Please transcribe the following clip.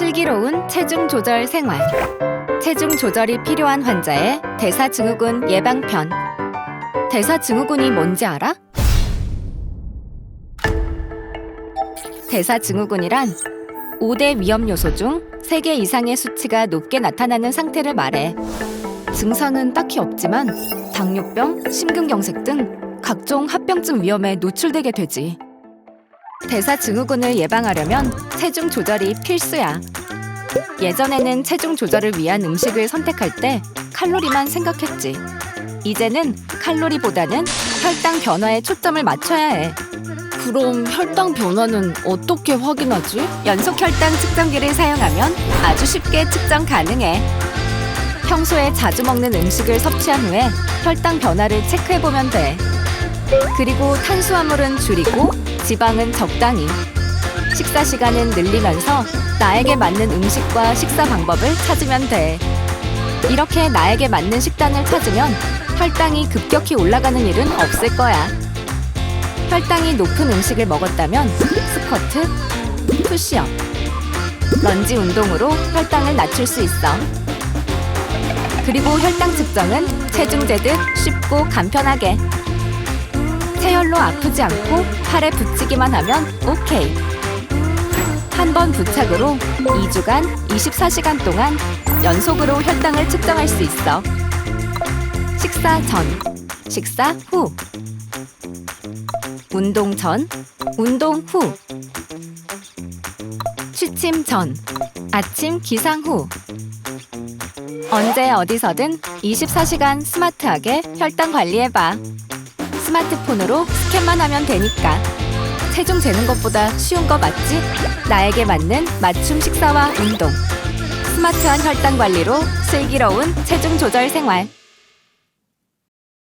슬기로운 체중 조절 생활. 체중 조절이 필요한 환자의 대사증후군 예방편. 대사증후군이 뭔지 알아? 대사증후군이란 5대 위험 요소 중 3개 이상의 수치가 높게 나타나는 상태를 말해. 증상은 딱히 없지만 당뇨병, 심근경색 등 각종 합병증 위험에 노출되게 되지. 대사 증후군을 예방하려면 체중 조절이 필수야. 예전에는 체중 조절을 위한 음식을 선택할 때 칼로리만 생각했지. 이제는 칼로리보다는 혈당 변화에 초점을 맞춰야 해. 그럼 혈당 변화는 어떻게 확인하지? 연속 혈당 측정기를 사용하면 아주 쉽게 측정 가능해. 평소에 자주 먹는 음식을 섭취한 후에 혈당 변화를 체크해 보면 돼. 그리고 탄수화물은 줄이고 지방은 적당히. 식사 시간은 늘리면서 나에게 맞는 음식과 식사 방법을 찾으면 돼. 이렇게 나에게 맞는 식단을 찾으면 혈당이 급격히 올라가는 일은 없을 거야. 혈당이 높은 음식을 먹었다면 스쿼트, 푸시업, 런지 운동으로 혈당을 낮출 수 있어. 그리고 혈당 측정은 체중 재 듯 쉽고 간편하게. 체열로 아프지 않고 팔에 붙이기만 하면 오케이. 한 번 부착으로 2주간 24시간 동안 연속으로 혈당을 측정할 수 있어. 식사 전, 식사 후. 운동 전, 운동 후. 취침 전, 아침 기상 후. 언제 어디서든 24시간 스마트하게 혈당 관리해봐. 스마트폰으로 스캔만 하면 되니까. 체중 재는 것보다 쉬운 거 맞지? 나에게 맞는 맞춤 식사와 운동. 스마트한 혈당 관리로 슬기로운 체중 조절 생활.